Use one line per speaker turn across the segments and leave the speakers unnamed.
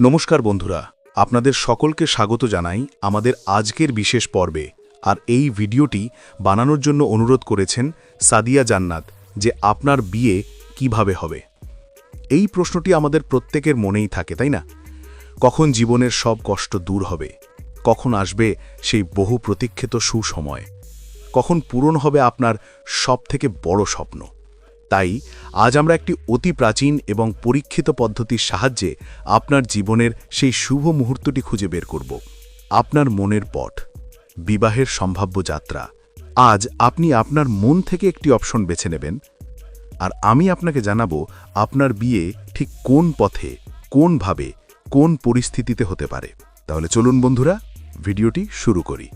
নমস্কার বন্ধুরা, আপনাদের সকলকে স্বাগত জানাই আমাদের আজকের বিশেষ পর্বে। আর এই ভিডিওটি বানানোর জন্য অনুরোধ করেছেন সাদিয়া জান্নাত যে আপনার বিয়ে কীভাবে হবে। এই প্রশ্নটি আমাদের প্রত্যেকের মনেই থাকে, তাই না? কখন জীবনের সব কষ্ট দূর হবে? কখন আসবে সেই বহু প্রতীক্ষিত সুসময়? কখন পূরণ হবে আপনার সবথেকে বড় স্বপ্ন? তাই আজ আমরা একটি অতি প্রাচীন এবং পরীক্ষিত পদ্ধতির সাহায্যে আপনার জীবনের সেই শুভ মুহূর্তটি খুঁজে বের করব। আপনার মনের পট বিবাহের সম্ভাব্য যাত্রা। আজ আপনি আপনার মন থেকে একটি অপশন বেছে নেবেন। আর আমি আপনাকে জানাব আপনার বিয়ে ঠিক কোন পথে, কোনভাবে, কোন পরিস্থিতিতে হতে পারে। তাহলে চলুন বন্ধুরা, ভিডিওটি শুরু করি।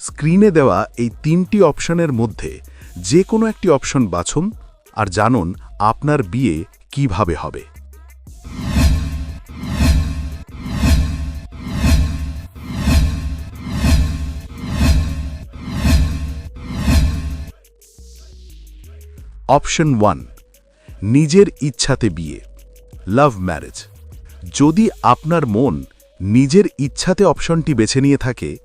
স্ক্রিনে দেওয়া এই তিনটি অপশনের মধ্যে যে কোনো একটি অপশন বাছুন আর জানুন আপনার বিয়ে কীভাবে হবে। অপশন ওয়ান, নিজের ইচ্ছাতে বিয়ে, লাভ ম্যারেজ। যদি আপনার মন নিজের ইচ্ছাতে অপশনটি বেছে নিয়ে থাকে,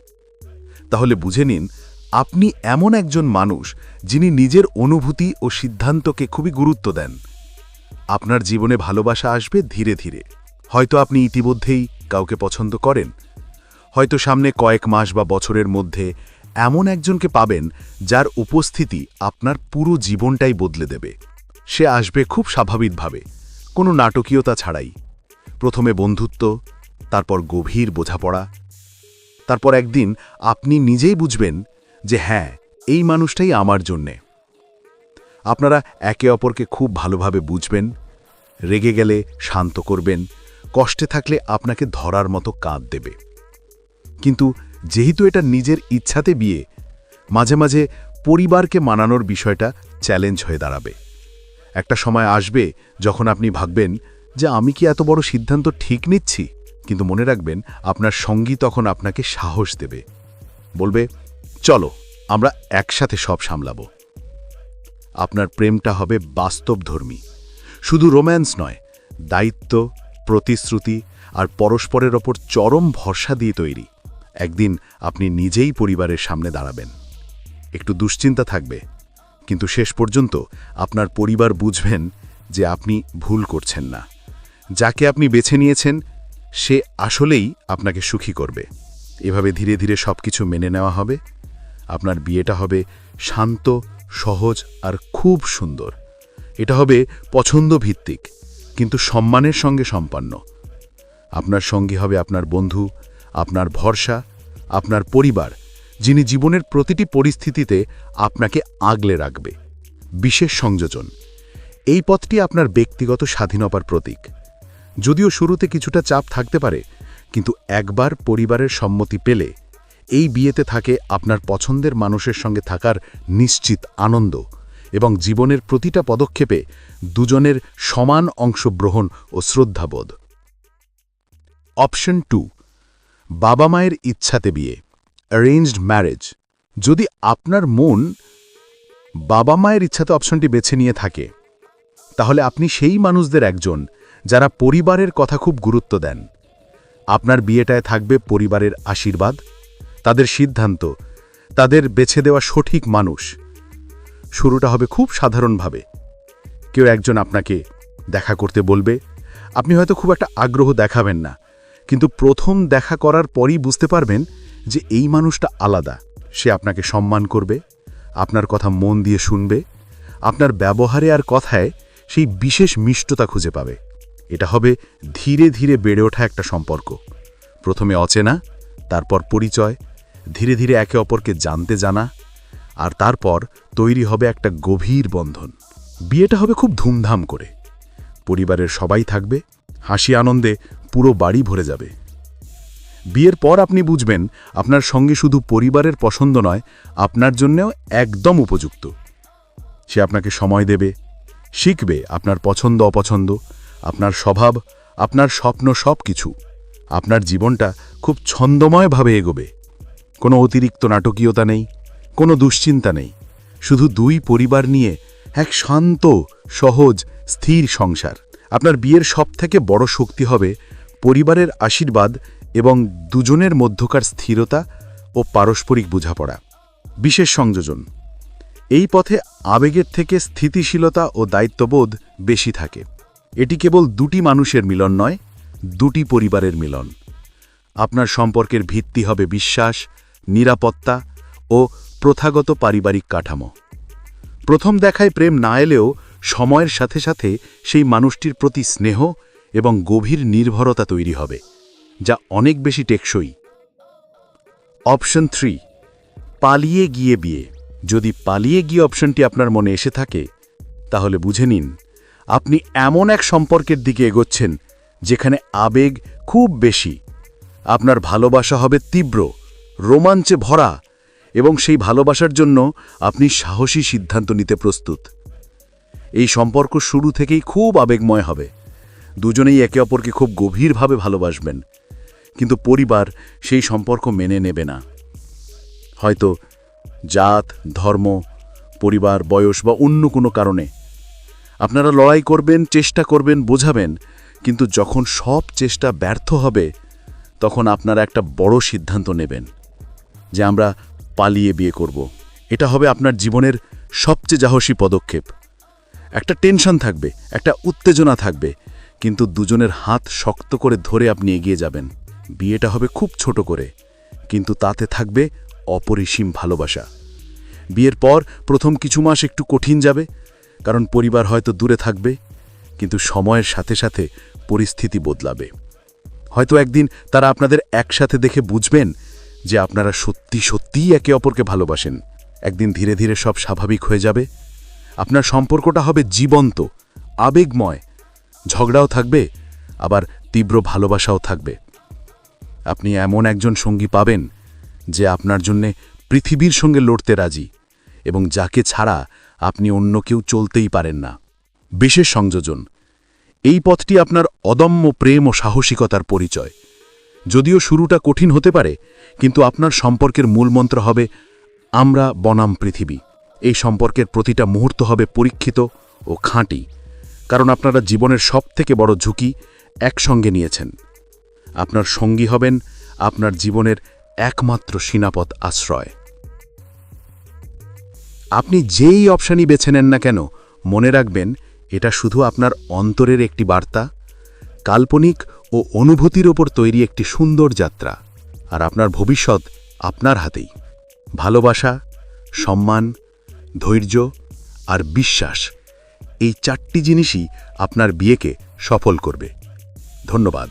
তাহলে বুঝে নিন আপনি এমন একজন মানুষ যিনি নিজের অনুভূতি ও সিদ্ধান্তকে খুবই গুরুত্ব দেন। আপনার জীবনে ভালোবাসা আসবে ধীরে ধীরে। হয়তো আপনি ইতিমধ্যেই কাউকে পছন্দ করেন। হয়তো সামনে কয়েক মাস বা বছরের মধ্যে এমন একজনকে পাবেন যার উপস্থিতি আপনার পুরো জীবনটাই বদলে দেবে। সে আসবে খুব স্বাভাবিকভাবে, কোনো নাটকীয়তা ছাড়াই। প্রথমে বন্ধুত্ব, তারপর গভীর বোঝাপড়া। তারপর একদিন আপনি নিজেই বুঝবেন যে হ্যাঁ এই মানুষটাই আমার জন্যে। আপনারা একে অপরকে খুব ভালোভাবে বুঝবেন, রেগে গেলে শান্ত করবেন, কষ্টে থাকলে আপনাকে ধরার মতো কাঁদ দেবে। কিন্তু যেহেতু এটা নিজের ইচ্ছাতে বিয়ে, মাঝে মাঝে পরিবারকে মানানোর বিষয়টা চ্যালেঞ্জ হয়ে দাঁড়াবে। একটা সময় আসবে যখন আপনি ভাববেন যে আমি কি এত বড় সিদ্ধান্ত ঠিক নিচ্ছি? কিন্তু মনে রাখবেন, আপনার সঙ্গী তখন আপনাকে সাহস দেবে। বলবে চলো, আমরা একসাথে সব সামলাব। আপনার প্রেমটা হবে বাস্তবধর্মী। শুধু রোম্যান্স নয়, দায়িত্ব, প্রতিশ্রুতি আর পরস্পরের ওপর চরম ভরসা দিয়ে তৈরি। একদিন আপনি নিজেই পরিবারের সামনে দাঁড়াবেন। একটু দুশ্চিন্তা থাকবে, কিন্তু শেষ পর্যন্ত আপনার পরিবার বুঝবেন যে আপনি ভুল করছেন না। যাকে আপনি বেছে নিয়েছেন, সে আসলেই আপনাকে সুখী করবে। এভাবে ধীরে ধীরে সব কিছু মেনে নেওয়া হবে। আপনার বিয়েটা হবে শান্ত, সহজ আর খুব সুন্দর। এটা হবে পছন্দ ভিত্তিক কিন্তু সম্মানের সঙ্গে সম্পন্ন। আপনার সঙ্গী হবে আপনার বন্ধু, আপনার ভরসা, আপনার পরিবার, যিনি জীবনের প্রতিটি পরিস্থিতিতে আপনাকে আগলে রাখবে। বিশেষ সংযোজন। এই পথটি আপনার ব্যক্তিগত স্বাধীনতার প্রতীক। যদিও শুরুতে কিছুটা চাপ থাকতে পারে, কিন্তু একবার পরিবারের সম্মতি পেলে এই বিয়েতে থাকে আপনার পছন্দের মানুষের সঙ্গে থাকার নিশ্চিত আনন্দ এবং জীবনের প্রতিটা পদক্ষেপে দুজনের সমান অংশগ্রহণ ও শ্রদ্ধাবোধ। অপশন টু, বাবা মায়ের ইচ্ছাতে বিয়ে অ্যারেঞ্জড ম্যারেজ যদি আপনার মন বাবা মায়ের ইচ্ছাতে অপশনটি বেছে নিয়ে থাকে, তাহলে আপনি সেই মানুষদের একজন যারা পরিবারের কথা খুব গুরুত্ব দেন। আপনার বিয়েটায় থাকবে পরিবারের আশীর্বাদ তাদের সিদ্ধান্ত, তাদের বেছে দেওয়া সঠিক মানুষ। শুরুটা হবে খুব সাধারণভাবে। কেউ একজন আপনাকে দেখা করতে বলবে, আপনি হয়তো খুব একটা আগ্রহ দেখাবেন না, কিন্তু প্রথম দেখা করার পরই বুঝতে পারবেন যে এই মানুষটা আলাদা। সে আপনাকে সম্মান করবে, আপনার কথা মন দিয়ে শুনবে, আপনার ব্যবহারে আর কথায় সেই বিশেষ মিষ্টতা খুঁজে পাবে। এটা হবে ধীরে ধীরে বেড়ে ওঠা একটা সম্পর্ক। প্রথমে অচেনা, তারপর পরিচয় ধীরে ধীরে একে অপরকে জানতে জানা, আর তারপর তৈরি হবে একটা গভীর বন্ধন। বিয়েটা হবে খুব ধুমধাম করে। পরিবারের সবাই থাকবে, হাসি আনন্দে পুরো বাড়ি ভরে যাবে। বিয়ের পর আপনি বুঝবেন, আপনার সঙ্গে শুধু পরিবারের পছন্দ নয়, আপনার জন্যেও একদম উপযুক্ত। সে আপনাকে সময় দেবে, শিখবে আপনার পছন্দ, অপছন্দ, আপনার স্বভাব, আপনার স্বপ্ন সব কিছু আপনার জীবনটা খুব ছন্দময়ভাবে এগোবে। কোনো অতিরিক্ত নাটকীয়তা নেই, কোনো দুশ্চিন্তা নেই, শুধু দুই পরিবার নিয়ে এক শান্ত, সহজ, স্থির সংসার। আপনার বিয়ের সবথেকে বড় শক্তি হবে পরিবারের আশীর্বাদ এবং দুজনের মধ্যকার স্থিরতা ও পারস্পরিক বোঝাপড়া। বিশেষ সংযোজন। এই পথে আবেগের থেকে স্থিতিশীলতা ও দায়িত্ববোধ বেশি থাকে। এটি কেবল দুটি মানুষের মিলন নয়, দুটি পরিবারের মিলন। আপনার সম্পর্কের ভিত্তি হবে বিশ্বাস নিরাপত্তা ও প্রথাগত পারিবারিক কাঠামো। প্রথম দেখায় প্রেম না এলেও সময়ের সাথে সাথে সেই মানুষটির প্রতি স্নেহ এবং গভীর নির্ভরতা তৈরি হবে, যা অনেক বেশি টেকসই। অপশন থ্রি, পালিয়ে গিয়ে বিয়ে। যদি পালিয়ে গিয়ে অপশনটি আপনার মনে এসে থাকে, তাহলে বুঝে নিন, আপনি এমন এক সম্পর্কের দিকে এগোচ্ছেন, যেখানে আবেগ খুব বেশি। আপনার ভালোবাসা হবে তীব্র রোমাঞ্চে ভরা এবং সেই ভালোবাসার জন্য আপনি সাহসী সিদ্ধান্ত নিতে প্রস্তুত। এই সম্পর্ক শুরু থেকেই খুব আবেগময় হবে। দুজনেই একে অপরকে খুব গভীরভাবে ভালোবাসবেন। কিন্তু পরিবার সেই সম্পর্ক মেনে নেবে না। হয়তো জাত, ধর্ম, পরিবার, বয়স বা অন্য কোনো কারণে। আপনারা লড়াই করবেন, চেষ্টা করবেন, বোঝাবেন, কিন্তু যখন সব চেষ্টা ব্যর্থ হবে, তখন আপনারা একটা বড় সিদ্ধান্ত নেবেন। যে আমরা পালিয়ে বিয়ে করব। এটা হবে আপনার জীবনের সবচেয়ে সাহসী পদক্ষেপ। একটা টেনশন থাকবে, একটা উত্তেজনা থাকবে, কিন্তু দুজনের হাত শক্ত করে ধরে আপনি এগিয়ে যাবেন। বিয়েটা হবে খুব ছোট করে, কিন্তু তাতে থাকবে অপরিসীম ভালোবাসা। বিয়ের পর প্রথম কিছু মাস একটু কঠিন যাবে, কারণ পরিবার হয়তো দূরে থাকবে, কিন্তু সময়ের সাথে সাথে পরিস্থিতি বদলাবে। হয়তো একদিন তারা আপনাদের একসাথে দেখে বুঝবেন যে আপনারা সত্যি সত্যিই একে অপরকে ভালোবাসেন। একদিন ধীরে ধীরে সব স্বাভাবিক হয়ে যাবে। আপনার সম্পর্কটা হবে জীবন্ত, আবেগময়। ঝগড়াও থাকবে, আবার তীব্র ভালোবাসাও থাকবে। আপনি এমন একজন সঙ্গী পাবেন যে আপনার জন্যে পৃথিবীর সঙ্গে লড়তে রাজি এবং যাকে ছাড়া আপনি অন্য কেউ চলতেই পারেন না। বিশেষ সংযোজন, এই পথটি আপনার অদম্য প্রেম ও সাহসিকতার পরিচয়। যদিও শুরুটা কঠিন হতে পারে, কিন্তু আপনার সম্পর্কের মূলমন্ত্র হবে, আমরা বনাম পৃথিবী। এই সম্পর্কের প্রতিটা মুহূর্ত হবে পরীক্ষিত ও খাঁটি, কারণ আপনারা জীবনের সবথেকে বড় ঝুঁকি একসঙ্গে নিয়েছেন। আপনার সঙ্গী হবেন আপনার জীবনের একমাত্র সিনাপথ আশ্রয়। আপনি যেই অপশানই বেছে নেন না কেন, মনে রাখবেন এটা শুধু আপনার অন্তরের একটি বার্তা, কাল্পনিক ও অনুভূতির ওপর তৈরি একটি সুন্দর যাত্রা। আর আপনার ভবিষ্যৎ আপনার হাতেই। ভালোবাসা, সম্মান, ধৈর্য আর বিশ্বাস, এই চারটি জিনিসই আপনার বিয়েকে সফল করবে। ধন্যবাদ।